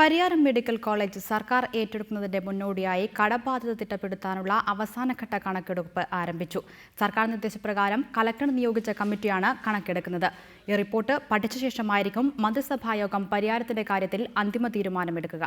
Pariyaram medical college സർക്കാർ ഏറ്റെടുക്കുന്നതിന്റെ മുന്നോടിയായി കടബാധ്യത തിട്ടപ്പെടുത്താനുള്ള അവസാനഘട്ട കണക്കെടുപ്പ് ആരംഭിച്ചു. സർക്കാർ നിർദ്ദേശപ്രകാരം കലക്ടർ നിയോഗിച്ച കമ്മിറ്റിയാണ് കണക്കെടുക്കുന്നത്. ഈ റിപ്പോർട്ട് പഠിച്ച ശേഷമായിരിക്കും മന്ത്രിസഭായോഗം പരിയാരത്തിന്റെ കാര്യത്തിൽ അന്തിമ തീരുമാനമെടുക്കുക.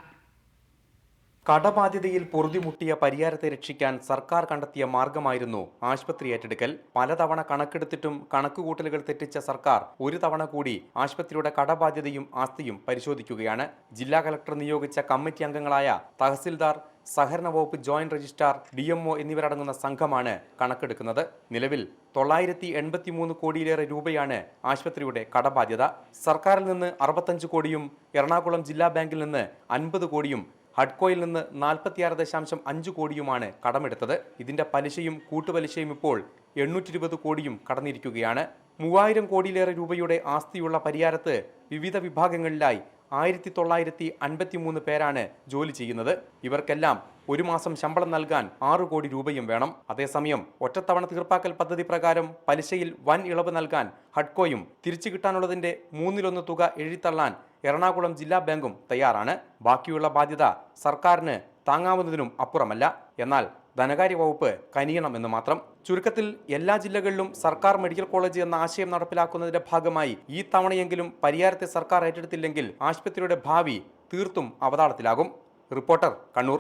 കടബാധ്യതയിൽ പൊറുതിമുട്ടിയ പരിയാരത്തെ രക്ഷിക്കാൻ സർക്കാർ കണ്ടെത്തിയ മാർഗമായിരുന്നു ആശുപത്രി ഏറ്റെടുക്കൽ. പലതവണ കണക്കെടുത്തിട്ടും കണക്കുകൂട്ടലുകൾ തെറ്റിച്ച സർക്കാർ ഒരു തവണ കൂടി ആശുപത്രിയുടെ കടബാധ്യതയും ആസ്തിയും പരിശോധിക്കുകയാണ്. ജില്ലാ കലക്ടർ നിയോഗിച്ച കമ്മിറ്റി അംഗങ്ങളായ തഹസിൽദാർ സഹകരണ വകുപ്പ് joint registrar D M O എന്നിവരടങ്ങുന്ന സംഘമാണ് കണക്കെടുക്കുന്നത്. നിലവിൽ തൊള്ളായിരത്തി എൺപത്തിമൂന്ന് കോടിയിലേറെ രൂപയാണ് ആശുപത്രിയുടെ കടബാധ്യത. സർക്കാരിൽ നിന്ന് അറുപത്തഞ്ച് കോടിയും എറണാകുളം ജില്ലാ ബാങ്കിൽ നിന്ന് അൻപത് കോടിയും ഹഡ്കോയിൽ നിന്ന് നാൽപ്പത്തിയാറ് ദശാംശം അഞ്ച് കോടിയുമാണ് കടമെടുത്തത്. ഇതിന്റെ പലിശയും കൂട്ടുപലിശയും ഇപ്പോൾ എണ്ണൂറ്റി ഇരുപത് കോടിയും കടന്നിരിക്കുകയാണ്. മൂവായിരം കോടിയിലേറെ രൂപയുടെ ആസ്തിയുള്ള പരിയാരത്ത് വിവിധ വിഭാഗങ്ങളിലായി ആയിരത്തി തൊള്ളായിരത്തി അൻപത്തി മൂന്ന് പേരാണ് ജോലി ചെയ്യുന്നത്. ഇവർക്കെല്ലാം ഒരു മാസം ശമ്പളം നൽകാൻ ആറു കോടി രൂപയും വേണം. അതേസമയം ഒറ്റത്തവണ തീർപ്പാക്കൽ പദ്ധതി പ്രകാരം പലിശയിൽ വൻ ഇളവ് നൽകാൻ ഹഡ്കോയും തിരിച്ചു കിട്ടാനുള്ളതിന്റെ മൂന്നിലൊന്ന് തുക എഴുതിത്തള്ളാൻ എറണാകുളം ജില്ലാ ബാങ്കും തയ്യാറാണ്. ബാക്കിയുള്ള ബാധ്യത സർക്കാരിന് താങ്ങാവുന്നതിനും അപ്പുറമല്ല. എന്നാൽ ധനകാര്യ വകുപ്പ് കനിയണമെന്ന് മാത്രം. ചുരുക്കത്തിൽ എല്ലാ ജില്ലകളിലും സർക്കാർ മെഡിക്കൽ കോളേജ് എന്ന ആശയം നടപ്പിലാക്കുന്നതിന്റെ ഭാഗമായി ഈ തവണയെങ്കിലും പരിയാരത്തെ സർക്കാർ ഏറ്റെടുത്തില്ലെങ്കിൽ ആശുപത്രിയുടെ ഭാവി തീർത്തും അവതാളത്തിലാകും. റിപ്പോർട്ടർ കണ്ണൂർ.